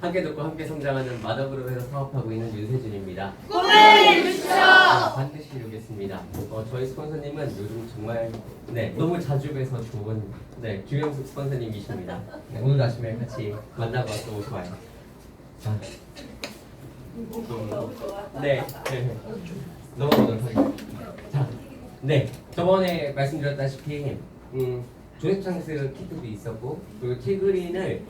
함께 듣고 함께 성장하는 마더그룹에서 사업하고 있는 윤세준입니다. 꿈을 주시오. 아, 반드시 이루겠습니다. 어, 저희 스폰서님은 요즘 정말 네 너무 자주 뵈서 좋은 네 주영숙 스폰서님이십니다. 네, 오늘 아침에 같이 만나고 너무 좋아요. 자, 음, 네, 네. 넘어가도록 하겠습니다. 자, 네 저번에 말씀드렸다시피 음, 조회창스 키트도 있었고 그리고 티그린을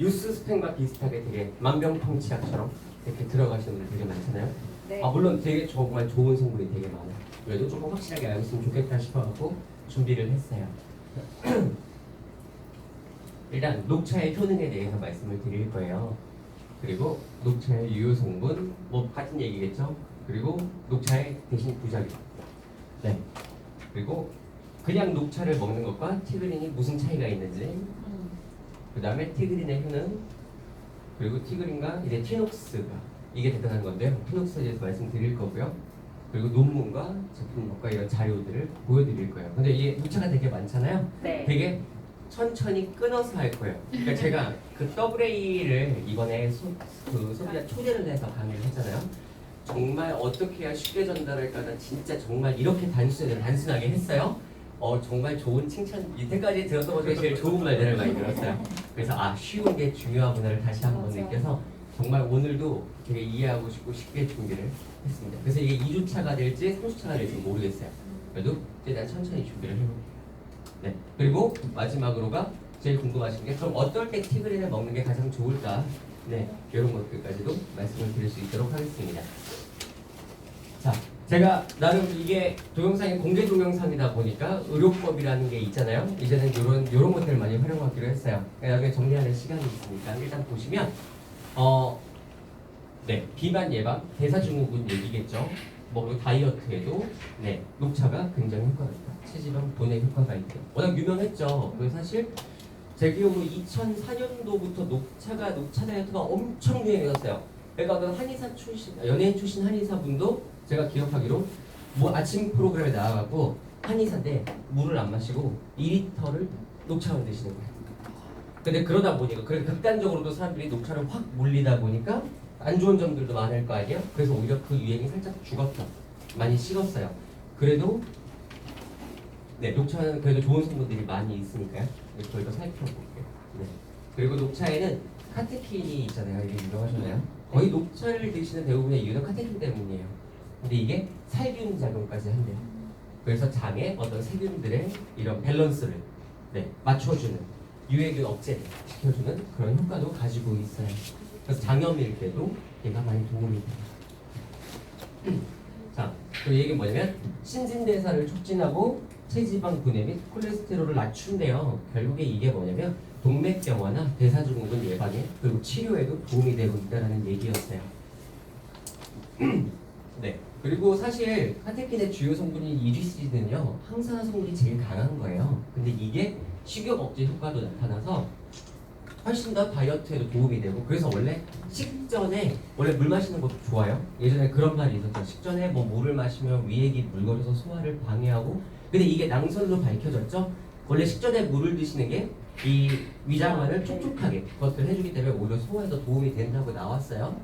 유스 스팸과 비슷하게 되게 만병통치약처럼 이렇게 들어가시는 분들 되게 많잖아요. 네. 아 물론 되게 정말 좋은 성분이 되게 많아요. 그래도 조금 확실하게 알았으면 좋겠다 싶어갖고 준비를 했어요. 일단 녹차의 효능에 대해서 말씀을 드릴 거예요. 그리고 녹차의 유효 성분 뭐 같은 얘기겠죠. 그리고 녹차의 대신 부작용. 네. 그리고 그냥 녹차를 먹는 것과 티그린이 무슨 차이가 있는지. 그 다음에 티그린의 효능. 그리고 티그린과 이제 티녹스가 이게 대단한 건데요. 티녹스에 대해서 말씀드릴 거고요. 그리고 논문과 제품과 이런 자료들을 보여드릴 거예요. 근데 이게 녹차가 되게 많잖아요. 네. 되게 천천히 끊어서 할 거예요. 그러니까 제가 그 WA를 이번에 소, 그 소비자 초대를 해서 강의를 했잖아요. 정말 어떻게 해야 쉽게 전달할까 나 진짜 정말 이렇게 단순하게 단순하게 했어요. 어 정말 좋은 칭찬 이때까지 들었던 것 중에 제일 좋은 말들을 많이 들었어요. 그래서 아 쉬운 게 중요하구나를 다시 한번 맞아. 느껴서 정말 오늘도 되게 이해하고 싶고 쉽게 준비를 했습니다. 그래서 이게 2주차가 될지 3주차가 될지 모르겠어요. 그래도 일단 천천히 준비를 해볼게요. 네. 그리고 마지막으로가 제일 궁금하신 게 그럼 어떨 때 티그린을 먹는 게 가장 좋을까? 네. 이런 것들까지도 말씀을 드릴 수 있도록 하겠습니다. 자, 제가 나름 이게 동영상이 공개 동영상이다 보니까 의료법이라는 게 있잖아요. 이제는 이런 이런 것들을 많이 활용하기로 했어요. 나중에 정리하는 시간이 있으니까 일단 보시면 어, 네, 비만 예방, 대사증후군 얘기겠죠. 뭐 다이어트에도 네 녹차가 굉장히 효과가 있다. 체지방 분해 효과가 있다. 워낙 유명했죠. 그 사실 제 기억으로 2004년도부터 녹차가 녹차 다이어트가 엄청 유행했었어요. 그러니까 어떤 한의사 출신 연예인 출신 한의사 분도 제가 기억하기로 뭐 아침 프로그램에 나와갖고 한의사인데 물을 안 마시고 2리터를 녹차를 드시는 거예요. 근데 그러다 보니까 그래도 극단적으로도 사람들이 녹차를 확 몰리다 보니까 안 좋은 점들도 많을 거 아니에요? 그래서 오히려 그 유행이 살짝 죽었죠. 많이 식었어요. 그래도 네 녹차는 그래도 좋은 성분들이 많이 있으니까요. 네, 저희가 살펴볼게요. 네. 그리고 녹차에는 카테킨이 있잖아요. 이게 유명하잖아요. 거의 녹차를 드시는 대부분의 이유는 카테킨 때문이에요. 근데 이게 살균 작용까지 한대요. 그래서 장에 어떤 세균들의 이런 밸런스를 네, 맞춰주는 유해균 억제를 시켜주는 그런 효과도 가지고 있어요. 그래서 장염일 때도 얘가 많이 도움이 돼요. 자, 그 얘기는 뭐냐면 신진대사를 촉진하고 체지방 분해 및 콜레스테롤을 낮춘대요. 결국에 이게 뭐냐면 동맥경화나 대사증후군 예방에 그리고 치료에도 도움이 되고 있다는 얘기였어요. 네. 그리고 사실 카테킨의 주요 성분인 이리시는요 항산화 성분이 제일 강한 거예요. 근데 이게 식욕 억제 효과도 나타나서 훨씬 더 다이어트에도 도움이 되고 그래서 원래 식전에 원래 물 마시는 것도 좋아요. 예전에 그런 말이 있었죠. 식전에 뭐 물을 마시면 위액이 묽어져서 소화를 방해하고 근데 이게 낭설로 밝혀졌죠. 원래 식전에 물을 드시는 게 이 위장관을 촉촉하게 그것을 해주기 때문에 오히려 소화에 더 도움이 된다고 나왔어요.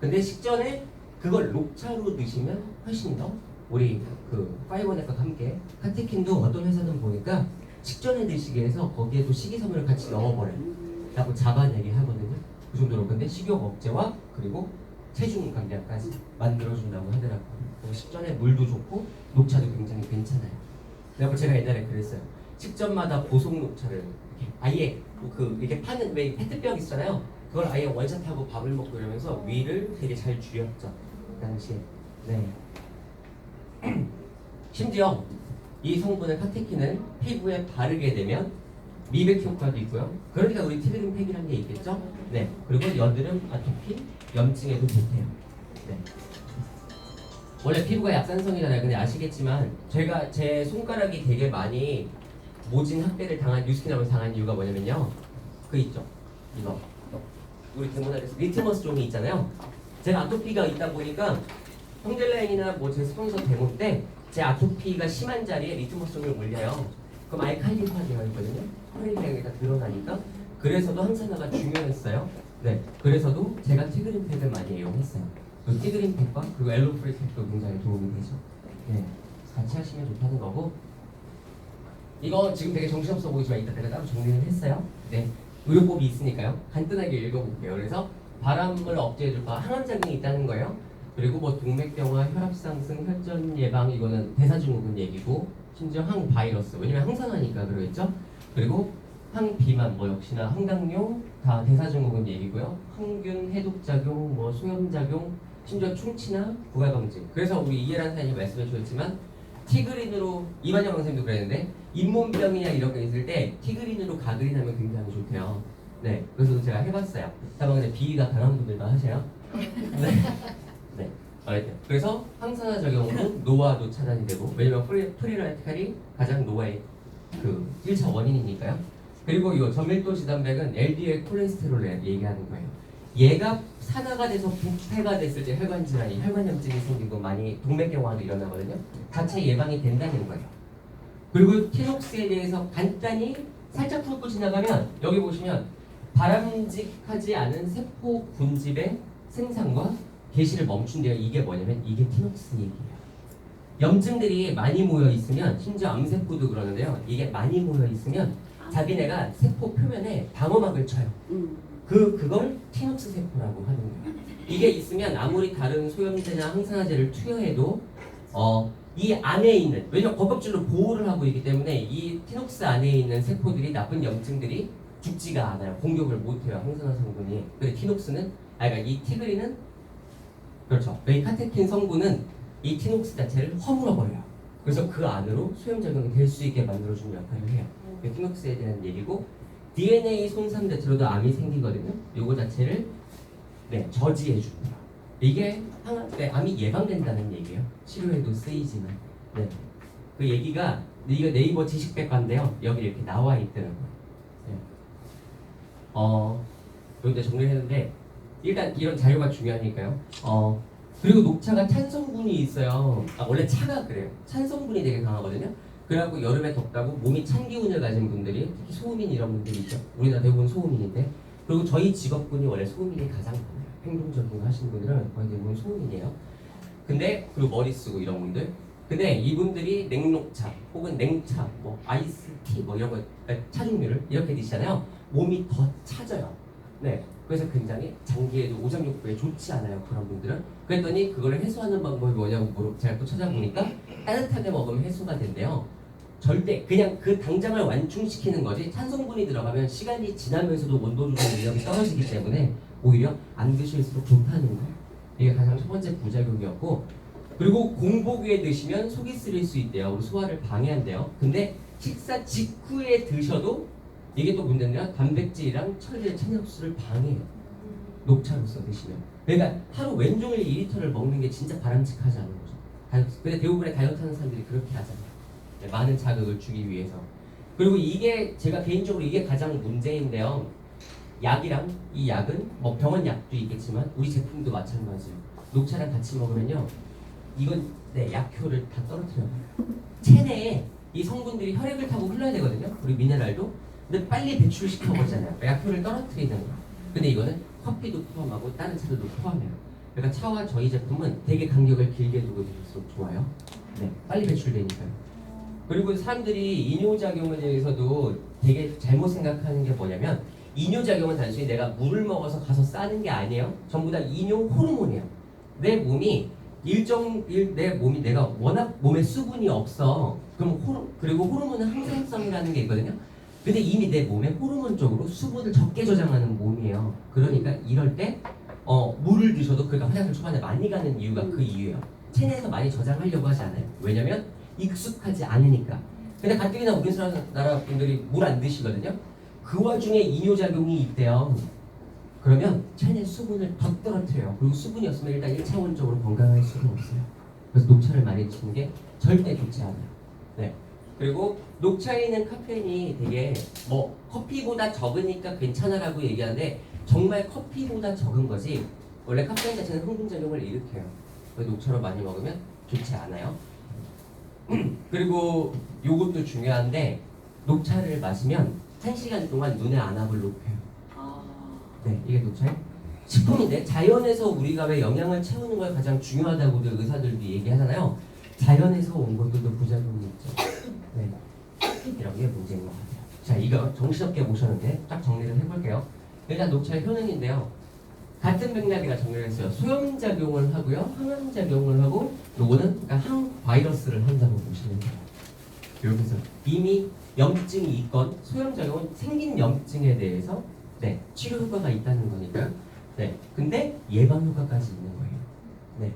근데 식전에 그걸 녹차로 드시면 훨씬 더 우리 그 파이버넷과 함께 카테킨도 어떤 회사는 보니까 식전에 드시게 해서 거기에도 식이섬유를 같이 넣어버려요. 라고 잡아내게 하거든요. 그 정도로 근데 식욕 억제와 그리고 체중 감량까지 만들어준다고 하더라고요. 식전에 물도 좋고 녹차도 굉장히 괜찮아요. 그래서 제가 옛날에 그랬어요. 식전마다 보송 녹차를 아예 뭐그 이렇게 파는 왜 페트병 있잖아요. 그걸 아예 원샷하고 밥을 먹고 이러면서 위를 되게 잘 줄였죠. 그 당시에. 네. 심지어 이 성분을 카테킨을 피부에 바르게 되면 미백 효과도 있고요. 그러니까 우리 티그린 팩이라는 게 있겠죠. 네. 그리고 여드름, 아토피, 염증에도 좋대요. 네. 원래 피부가 약산성이잖아요. 근데 아시겠지만 제가 제 손가락이 되게 많이 모진 학대를 당한 뉴스키나을 당한 이유가 뭐냐면요. 그 있죠. 이거 우리 대문안에서 리트머스 종이 있잖아요. 제가 아토피가 있다 보니까 형젤라인이나 뭐 제 스폰서 데모 때제 아토피가 심한 자리에 리트머스 종을 올려요. 그럼 알칼리화 되어 있거든요. 혈액량이 다 드러나니까 그래서도 항산화가 중요했어요. 네, 그래서도 제가 티그린팩을 많이 이용했어요. 그 티그린팩과 그리고 엘로프리팩도 굉장히 도움이 되죠. 네, 같이 하시면 좋다는 거고 이거 지금 되게 정신없어 보이지만 이따 제가 따로 정리를 했어요. 네, 의료법이 있으니까요. 간단하게 읽어볼게요. 그래서 바람을 억제해줄까 항암작용이 있다는 거예요. 그리고 뭐 동맥경화, 혈압 상승, 혈전 예방 이거는 대사증후군 얘기고 심지어 항바이러스 왜냐면 항산화니까 그러겠죠. 그리고 항비만 뭐 역시나 항당뇨 다 대사증후군 얘기고요. 항균 해독작용, 뭐 소염작용, 심지어 충치나 부가검진. 그래서 우리 이해란 사장님 말씀해 주셨지만 티그린으로 이만영 선생님도 그랬는데 잇몸병이나 이런 게 있을 때 티그린으로 가그린하면 굉장히 좋대요. 네, 그래서 제가 해봤어요. 다만 근데 비위가 강한 분들만 하세요. 네, 네. 알겠죠. 그래서 항산화 적용으로 노화도 차단이 되고 왜냐면 프리, 프리라이티칼이 가장 노화의 그 1차 원인이니까요. 그리고 이 저밀도 지단백은 LDL 콜레스테롤을 얘기하는 거예요. 얘가 산화가 돼서 부패가 됐을 때 혈관 질환이 혈관 염증이 생기고 많이 동맥경화도 일어나거든요. 자체 예방이 된다는 거예요. 그리고 티녹스에 대해서 간단히 살짝 훑고 지나가면 여기 보시면 바람직하지 않은 세포 군집의 생산과 개시를 멈춘대요. 이게 뭐냐면 이게 티녹스 얘기예요. 염증들이 많이 모여 있으면 심지어 암세포도 그러는데요. 이게 많이 모여 있으면 자기네가 세포 표면에 방어막을 쳐요. 음. 그 그걸 티녹스 세포라고 하는 거예요. 이게 있으면 아무리 다른 소염제나 항산화제를 투여해도 어, 이 안에 있는 왜냐 면 거껍질로 보호를 하고 있기 때문에 이 티녹스 안에 있는 세포들이 나쁜 염증들이 죽지가 않아요. 공격을 못해요. 항산화 성분이. 근데 티녹스는 아 그러니까 이 티그린은 그렇죠. 이 카테킨 성분은 이 티녹스 자체를 허물어 버려요. 그래서 그 안으로 소염 작용이 될 수 있게 만들어주는 역할을 해요. 티녹스에 대한 얘기고 DNA 손상 자체로도 암이 생기거든요. 요거 자체를 네, 저지해 줍니다. 이게 항, 네, 암이 예방된다는 얘기예요. 치료에도 쓰이지만. 네. 그 얘기가 이거 네이버 지식백과인데요. 여기 이렇게 나와 있더라고요. 네. 어, 여기다 정리를 했는데 일단 이런 자료가 중요하니까요. 어, 그리고 녹차가 찬성분이 있어요. 아, 원래 차가 그래요. 찬성분이 되게 강하거든요. 그래갖고 여름에 덥다고 몸이 찬 기운을 가진 분들이 특히 소음인 이런 분들이 있죠. 우리나라 대부분 소음인인데 그리고 저희 직업군이 원래 소음인이 가장 많아요. 행동적인 거 하시는 분들은 거의 대부분 소음인이에요. 근데 그리고 머리 쓰고 이런 분들. 근데 이분들이 냉녹차 혹은 냉차, 뭐 아이스티 뭐 이런 거 차 종류를 이렇게 드시잖아요. 몸이 더 차져요. 네. 그래서 굉장히 장기에도 오장육부에 좋지 않아요. 그런 분들은. 그랬더니 그거를 해소하는 방법이 뭐냐고 물어 제가 또 찾아보니까 따뜻하게 먹으면 해소가 된대요. 절대 그냥 그 당장을 완충시키는 거지 찬성분이 들어가면 시간이 지나면서도 온도 조절 능력이 떨어지기 때문에 오히려 안 드실수록 좋다는 거예요. 이게 가장 첫 번째 부작용이었고 그리고 공복 위에 드시면 속이 쓰릴 수 있대요. 우리 소화를 방해한대요. 근데 식사 직후에 드셔도 이게 또 문제인데요. 단백질이랑 철제 찬엽수를 방해해요. 녹차로서 드시면. 그러니까 하루 왼종일 2리터를 먹는 게 진짜 바람직하지 않은 거죠. 근데 대부분의 다이어트 하는 사람들이 그렇게 하잖아요. 네, 많은 자극을 주기 위해서. 그리고 이게 제가 개인적으로 이게 가장 문제인데요. 약이랑 이 약은 뭐 병원 약도 있겠지만 우리 제품도 마찬가지예요. 녹차랑 같이 먹으면요. 이건 네, 약효를 다 떨어뜨려요. 체내에 이 성분들이 혈액을 타고 흘러야 되거든요. 우리 미네랄도. 근데 빨리 배출시켜 버리잖아요. 약효를 떨어뜨리는 거예요. 근데 이거는 커피도 포함하고 다른 차들도 포함해요. 그러니까 차와 저희 제품은 되게 간격을 길게 두고 드실수록 좋아요. 네, 빨리 배출되니까요. 그리고 사람들이 이뇨작용에 대해서도 되게 잘못 생각하는 게 뭐냐면 이뇨작용은 단순히 내가 물을 먹어서 가서 싸는 게 아니에요. 전부 다 이뇨 호르몬이에요. 내 몸이 일정 일, 내 몸이 내가 워낙 몸에 수분이 없어. 그럼 호르 그리고 호르몬은 항산성이라는 게 있거든요. 근데 이미 내 몸에 호르몬적으로 수분을 적게 저장하는 몸이에요. 그러니까 이럴 때 어, 물을 드셔도 그러니까 화장실 초반에 많이 가는 이유가 그 이유예요. 체내에서 많이 저장하려고 하지 않아요. 왜냐면 익숙하지 않으니까. 근데 가뜩이나 우리나라 분들이 물 안 드시거든요. 그 와중에 이뇨작용이 있대요. 그러면 체내 수분을 더 떨어뜨려요. 그리고 수분이 없으면 일단 1차원적으로 건강할 수가 없어요. 그래서 녹차를 많이 드시는 게 절대 좋지 않아요. 네. 그리고 녹차에 있는 카페인이 되게 뭐 커피보다 적으니까 괜찮아라고 얘기하는데 정말 커피보다 적은 거지 원래 카페인 자체는 흥분작용을 일으켜요. 녹차로 많이 먹으면 좋지 않아요. 그리고 요것도 중요한데 녹차를 마시면 한 시간 동안 눈의 안압을 높여요. 아. 네, 이게 녹차의 식품인데 자연에서 우리가 왜 영양을 채우는 걸 가장 중요하다고도 의사들도 얘기하잖아요. 자연에서 온 것들도 부작용이 있죠. 네, 이런 게 문제인 것 같아요. 자, 이거 정신없게 보셨는데 딱 정리를 해볼게요. 일단 녹차의 효능인데요. 같은 맥락이라 정리를 했어요. 소염작용을 하고요. 항암작용을 하고 요거는 그러니까 항 바이러스를 한다고 보시면 돼요. 여기서 이미 염증이 있건 소염작용은 생긴 염증에 대해서 네, 치료 효과가 있다는 거니까. 네. 근데 예방 효과까지 있는 거예요. 네.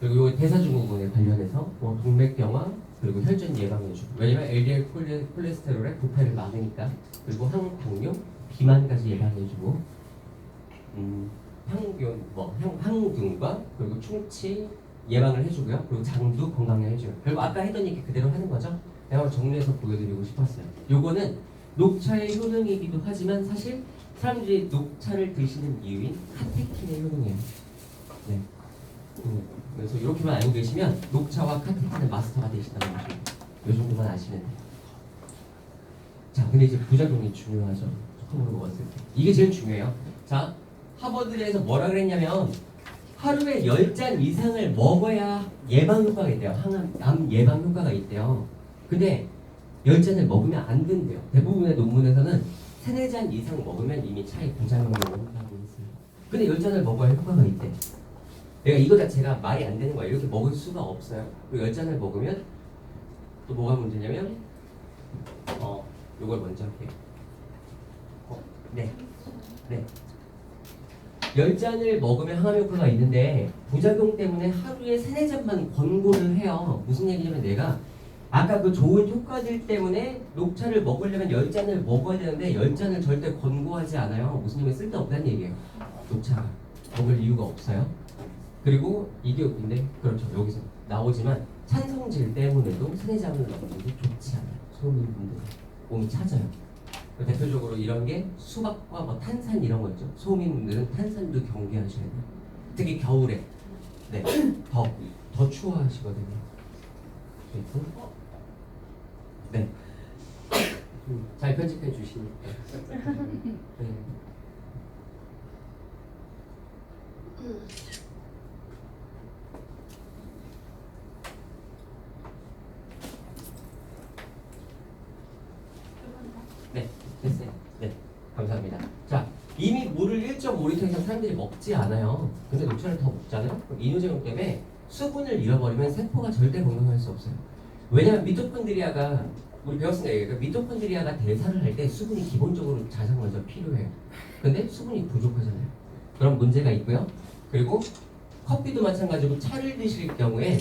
그리고 요 대사증후군에 관련해서 뭐 동맥경화 그리고 혈전 예방해주고 왜냐면 LDL 콜레, 콜레스테롤의 부패를 막으니까 그리고 항당뇨 비만까지 예방해주고 음, 항균 뭐 항, 항균과 그리고 충치 예방을 해주고요 그리고 장도 건강에 해줘요 결국 아까 했던 얘기 그대로 하는 거죠 내가 정리해서 보여드리고 싶었어요 요거는 녹차의 효능이기도 하지만 사실 사람들이 녹차를 드시는 이유인 카테킨의 효능이에요 네. 음, 그래서 이렇게만 알고 계시면 녹차와 카테킨의 마스터가 되신다는 거죠. 이 정도만 아시면 돼요. 자, 근데 이제 부작용이 중요하죠. 처음으로 먹었을 때. 이게 제일 중요해요. 자, 하버드에서 뭐라 그랬냐면 하루에 10잔 이상을 먹어야 예방 효과가 있대요. 항암 암 예방 효과가 있대요. 근데 10잔을 먹으면 안 된대요. 대부분의 논문에서는 3, 4잔 이상 먹으면 이미 차에 부작용이 나고 있어요. 근데 10잔을 먹어야 효과가 있대. 내가 이거 자체가 말이 안 되는 거야. 이렇게 먹을 수가 없어요. 그리고 열 잔을 먹으면 또 뭐가 문제냐면 어 요걸 먼저 할게요. 어, 네, 네. 열 잔을 먹으면 항암 효과가 있는데 부작용 때문에 하루에 세네 잔만 권고를 해요. 무슨 얘기냐면 내가 아까 그 좋은 효과들 때문에 녹차를 먹으려면 열 잔을 먹어야 되는데 열 잔을 절대 권고하지 않아요. 무슨 얘기면 쓸데없다는 얘기예요. 녹차가 먹을 이유가 없어요. 그리고 이게 웃긴데 그렇죠 여기서 나오지만 찬성질 때문에도 세네 잔을 먹는 게 좋지 않아요 소민분들 몸이 차져요 대표적으로 이런 게 수박과 뭐 탄산 이런 거 있죠? 소민분들은 탄산도 경계하셔야 돼요. 특히 겨울에. 네 더더 더 추워하시거든요. 그리고 네. 음, 잘 편집해 주시니까 네. 네, 됐어요. 네, 감사합니다. 자, 이미 물을 1.5리터 이상 사람들이 먹지 않아요. 근데 녹차를 더 먹잖아요. 그럼 이뇨제공 때문에 수분을 잃어버리면 세포가 절대 건강할 수 없어요. 왜냐하면 미토콘드리아가 우리 배웠으니까 얘기해요. 미토콘드리아가 대사를 할 때 수분이 기본적으로 자상 먼저 필요해요. 근데 수분이 부족하잖아요. 그런 문제가 있고요. 그리고 커피도 마찬가지고 차를 드실 경우에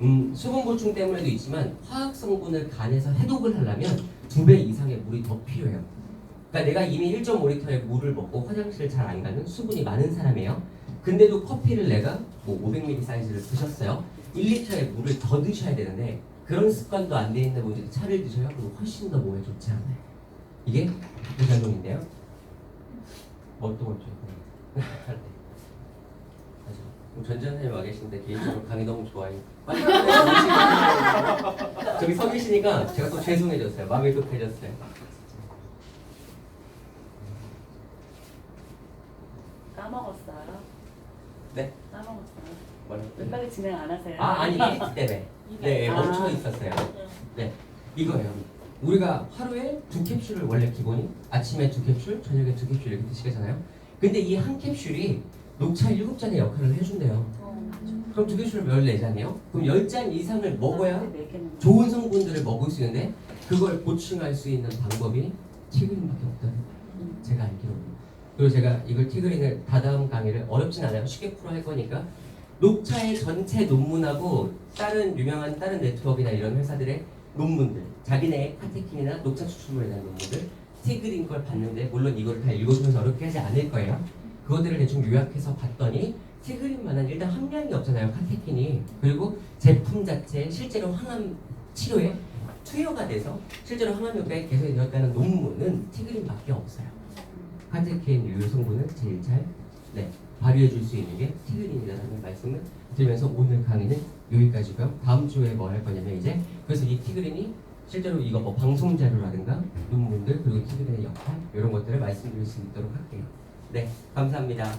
음, 수분 보충 때문에도 있지만 화학 성분을 간에서 해독을 하려면 두 배 이상의 물이 더 필요해요. 그러니까 내가 이미 1.5리터의 물을 먹고 화장실 잘 안 가는 수분이 많은 사람이에요. 근데도 커피를 내가 뭐 500ml 사이즈를 드셨어요. 1리터의 물을 더 드셔야 되는데 그런 습관도 안 돼 있는 분들이 차를 드셔요. 그럼 훨씬 더 몸에 좋지 않아요. 이게 부작용인데요. 뭐또 어쩌고 전전에 와 계신데 개인적으로 강의 너무 좋아요. 저기 서 계시니까 제가 또 죄송해졌어요. 마음이 급해졌어요. 까먹었어요. 네? 까먹었어요. 뭐라고요? 끝까지 진행 안 하세요? 아 아니 때문에 네 아. 멈춰 있었어요. 네 이거예요. 우리가 하루에 두 캡슐을 원래 기본이 아침에 두 캡슐, 저녁에 두 캡슐 이렇게 드시잖아요. 근데 이 한 캡슐이 녹차 일곱 잔의 역할을 해준대요. 어, 그럼 두 캡슐 14잔이요? 그럼 10잔 이상을 먹어야 네 개는 좋은 성분들을 먹을 수 있는데 그걸 보충할 수 있는 방법이 티그린밖에 없다는 거예요. 제가 알기로는. 그리고 제가 이걸 티그린을 다다음 강의를 어렵진 않아요. 쉽게 풀어 할 거니까 녹차의 전체 논문하고 다른 유명한 다른 네트워크나 이런 회사들의 논문들 자기네 카테킨이나 녹차 추출물에 대한 논문들 티그린 걸 봤는데 물론 이거를 다 읽어주면서 어렵게 하지 않을 거예요. 그것들을 대충 요약해서 봤더니 티그린만한 일단 함량이 없잖아요 카테킨이 그리고 제품 자체 실제로 항암 치료에 투여가 돼서 실제로 항암 효과에 개선이 되었다는 논문은 티그린밖에 없어요. 카테킨 유효 성분을 제일 잘 네, 발휘해 줄 수 있는 게 티그린이라는 말씀을 드리면서 오늘 강의는 여기까지고요. 다음 주에 뭐 할 거냐면 이제 그래서 이 티그린이 실제로 이거 뭐 방송 자료라든가 논문들 그리고 TV의 역할 이런 것들을 말씀드릴 수 있도록 할게요. 네, 감사합니다.